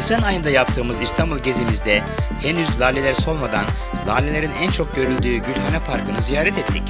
Nisan ayında yaptığımız İstanbul gezimizde henüz laleler solmadan lalelerin en çok görüldüğü Gülhane Parkı'nı ziyaret ettik.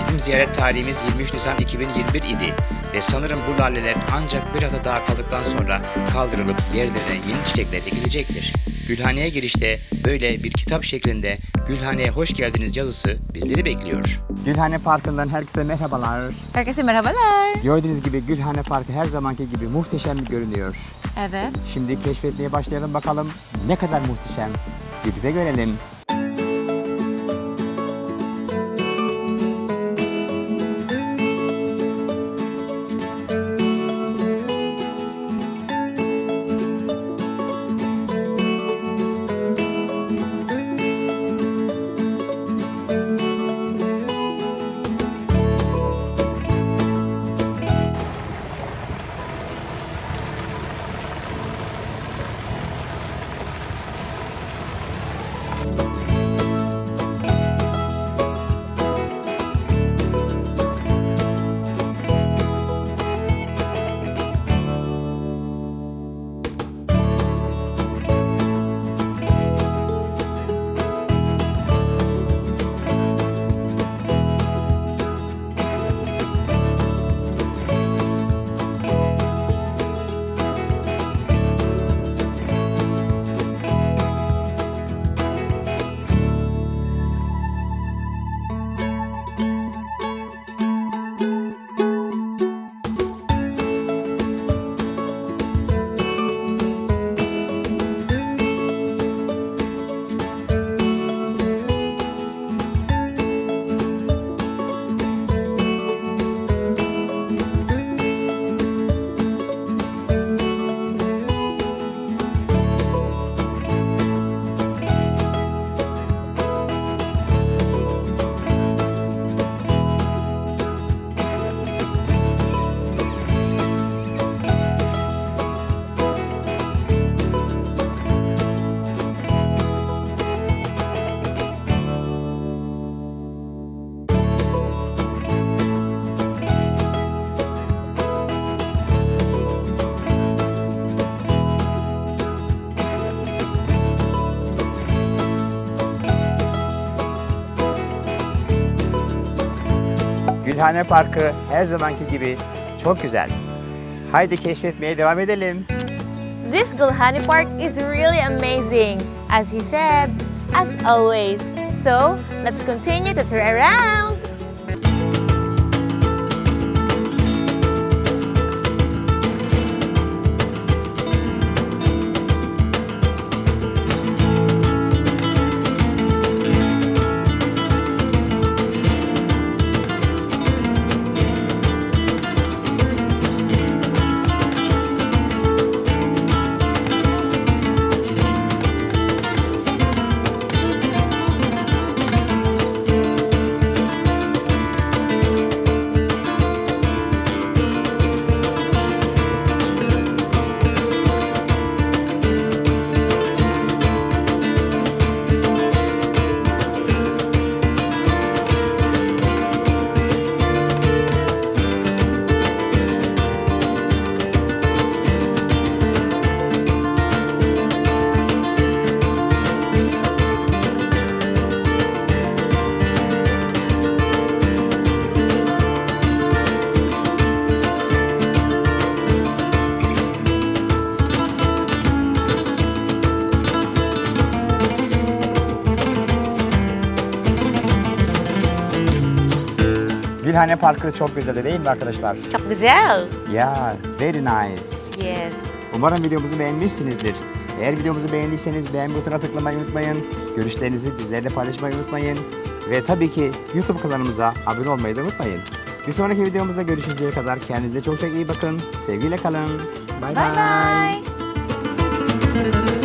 Bizim ziyaret tarihimiz 23 Nisan 2021 idi ve sanırım bu laleler ancak bir hafta daha kaldıktan sonra kaldırılıp yerlerine yeni çiçekler dikilecektir. Gülhane'ye girişte böyle bir kitap şeklinde Gülhane'ye hoş geldiniz yazısı bizleri bekliyor. Gülhane Parkı'ndan herkese merhabalar. Herkese merhabalar. Gördüğünüz gibi Gülhane Parkı her zamanki gibi muhteşem görünüyor. Evet. Şimdi keşfetmeye başlayalım bakalım ne kadar muhteşem. Birlikte görelim. Gülhane Parkı her zamanki gibi çok güzel. Haydi keşfetmeye devam edelim. This Gulhani Park is really amazing, as he said, as always. So, let's continue to tour around. Gülhane Parkı çok güzel değil mi arkadaşlar? Çok güzel. Ya, very nice. Yes. Umarım videomuzu beğenmişsinizdir. Eğer videomuzu beğendiyseniz beğen butonuna tıklamayı unutmayın. Görüşlerinizi bizlerle paylaşmayı unutmayın. Ve tabii ki YouTube kanalımıza abone olmayı da unutmayın. Bir sonraki videomuzda görüşünceye kadar kendinize çok çok iyi bakın. Sevgiyle kalın. Bay Bye bay. bye.